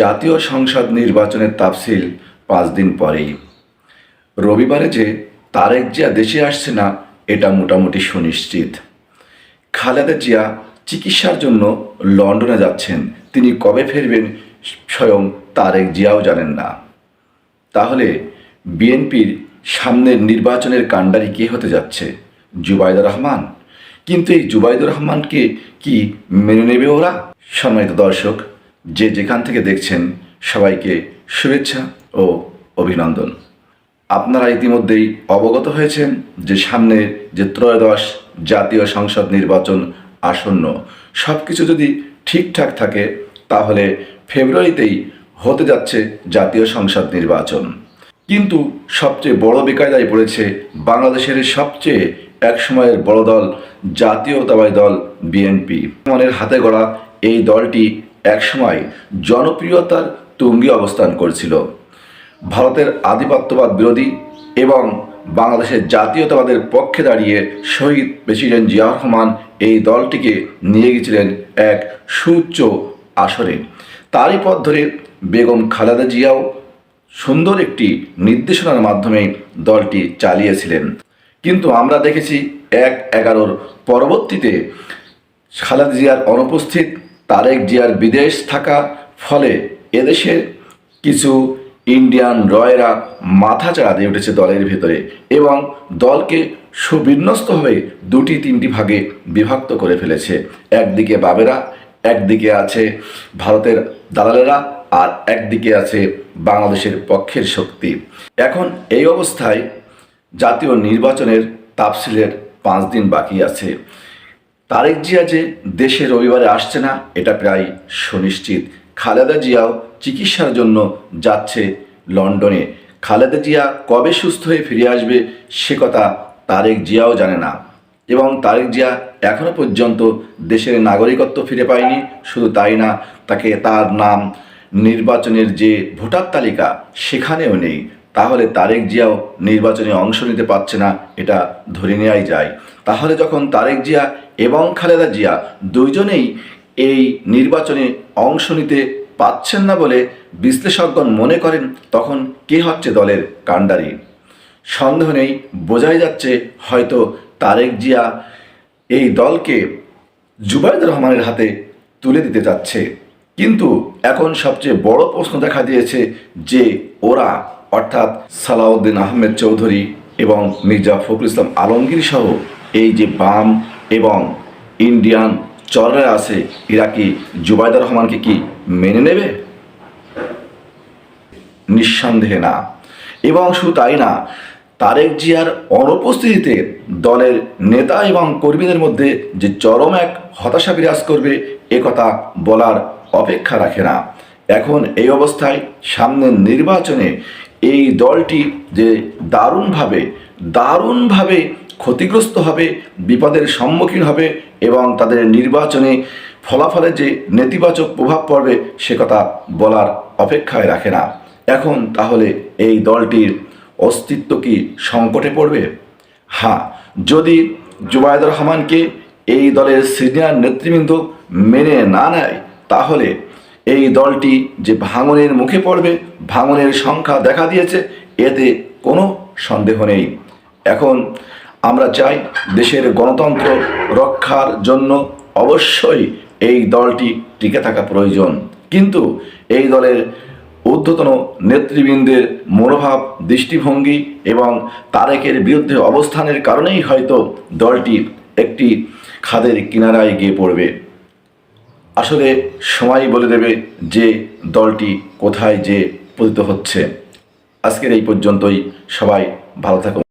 জাতীয় সংসদ নির্বাচনের তাফসিল পাঁচ দিন পরেই। রবিবারে যে তারেক জিয়া দেশে আসছে না, এটা মোটামুটি সুনিশ্চিত। খালেদা জিয়া চিকিৎসার জন্য লন্ডনে যাচ্ছেন, তিনি কবে ফিরবেন স্বয়ং তারেক জিয়াও জানেন না। তাহলে বিএনপির সামনের নির্বাচনের কাণ্ডারি কে হতে যাচ্ছে? জুবাইদুর রহমান? কিন্তু এই জুবাইদুর রহমানকে কি মেনে নেবে ওরা? সম্মানিত দর্শক যে যেখান থেকে দেখছেন, সবাইকে শুভেচ্ছা ও অভিনন্দন। আপনারা ইতিমধ্যেই অবগত হয়েছেন যে সামনে যে ত্রয়োদশ জাতীয় সংসদ নির্বাচন আসন্ন সব কিছু যদি ঠিকঠাক থাকে, তাহলে ফেব্রুয়ারিতেই হতে যাচ্ছে জাতীয় সংসদ নির্বাচন। কিন্তু সবচেয়ে বড় বেকায়দায় পড়েছে বাংলাদেশের সবচেয়ে একসময়ের বড় দল, জাতীয়তাবাদী দল বিএনপি। মনের হাতে গড়া এই দলটি একসময় জনপ্রিয়তার তুঙ্গে অবস্থান করছিল। ভারতের আধিপত্যবাদ বিরোধী এবং বাংলাদেশের জাতীয়তাবাদের পক্ষে দাঁড়িয়ে শহীদ প্রেসিডেন্ট জিয়া রহমান এই দলটিকে নিয়ে গেছিলেন এক সুউচ্চ আসরে। তারই পথ ধরে বেগম খালেদা জিয়াও সুন্দর একটি নির্দেশনার মাধ্যমে দলটি চালিয়েছিলেন। কিন্তু আমরা দেখেছি এক এগারোর পরবর্তীতে খালেদা জিয়ার অনুপস্থিত তারেক জিয়ার বিদেশ থাকা ফলে এদেশের কিছু ইন্ডিয়ান রয়েরা মাথা চাড়া দিয়ে উঠেছে দলের ভেতরে এবং দলকে সুবিন্যস্ত হয়ে দুটি তিনটি ভাগে বিভক্ত করে ফেলেছে। একদিকে বাবেরা, একদিকে আছে ভারতের দালালেরা আর একদিকে আছে বাংলাদেশের পক্ষের শক্তি। এখন এই অবস্থায় জাতীয় নির্বাচনের তাফসিলের পাঁচ দিন বাকি আছে। তারেক জিয়া যে দেশে রবিবারে আসছে না, এটা প্রায় সুনিশ্চিত। খালেদা জিয়াও চিকিৎসার জন্য যাচ্ছে লন্ডনে। খালেদা জিয়া কবে সুস্থ হয়ে ফিরে আসবে, সে কথা তারেক জিয়াও জানে না। এবং তারেক জিয়া এখনও পর্যন্ত দেশের নাগরিকত্ব ফিরে পায়নি, শুধু তাই না, তাকে তার নাম নির্বাচনের যে ভোটার তালিকা, সেখানেও নেই। তাহলে তারেক জিয়াও নির্বাচনে অংশ নিতে পারছে না, এটা ধরে নেওয়াই যায়। তাহলে যখন তারেক জিয়া এবং খালেদা জিয়া দুইজনেই এই নির্বাচনে অংশ নিতে পাচ্ছেন না বলে বিশ্লেষকগণ মনে করেন, তখন কে হচ্ছে দলের কাণ্ডারি? সন্দেহ নেই, বোঝাই যাচ্ছে হয়তো তারেক জিয়া এই দলকে জুবাইদুর রহমানের হাতে তুলে দিতে যাচ্ছে কিন্তু এখন সবচেয়ে বড় প্রশ্ন দেখা দিয়েছে যে ওরা, অর্থাৎ সালাউদ্দিন আহমেদ চৌধুরী এবং মির্জা ফখরুল ইসলাম আলমগীর সহ এই যে বাম এবং ইন্ডিয়ান চররা আছে এরা কি জুবাইদুর রহমানকে কি মেনে নেবে? নিঃসন্দেহে না। এবং শুধু তাই না, তারেক জিয়ার অনুপস্থিতিতে দলের নেতা এবং কর্মীদের মধ্যে যে চরম এক হতাশা বিরাজ করবে, এ কথা বলার অপেক্ষা রাখে না। এখন এই অবস্থায় সামনের নির্বাচনে এই দলটি যে দারুণভাবে দারুণভাবে ক্ষতিগ্রস্ত হবে, বিপদের সম্মুখীন হবে এবং তাদের নির্বাচনে ফলাফলে যে নেতিবাচক প্রভাব পড়বে সে কথা বলার অপেক্ষায় রাখে না। এখন তাহলে এই দলটির অস্তিত্ব কি সংকটে পড়বে? হ্যাঁ যদি জুবায়দুর রহমানকে এই দলের সিনিয়র নেতৃবৃন্দ মেনে না নেয়, তাহলে এই দলটি যে ভাঙনের মুখে পড়বে, ভাঙনের সংখ্যা দেখা দিয়েছে, এতে কোনো সন্দেহ নেই। এখন আমরা চাই দেশের গণতন্ত্র রক্ষার জন্য অবশ্যই এই দলটি টিকে থাকা প্রয়োজন। কিন্তু এই দলের ঊর্ধ্বতন নেতৃবৃন্দের মনোভাব, দৃষ্টিভঙ্গি এবং তারেকের বিরুদ্ধে অবস্থানের কারণেই হয়তো দলটি একটি খাদের কিনারায় গিয়ে পড়বে। আসলে সময় বলে দেবে যে দলটি কোথায় যে পতিত হচ্ছে। আজকের এই পর্যন্তই। সবাই ভালো থাকুন।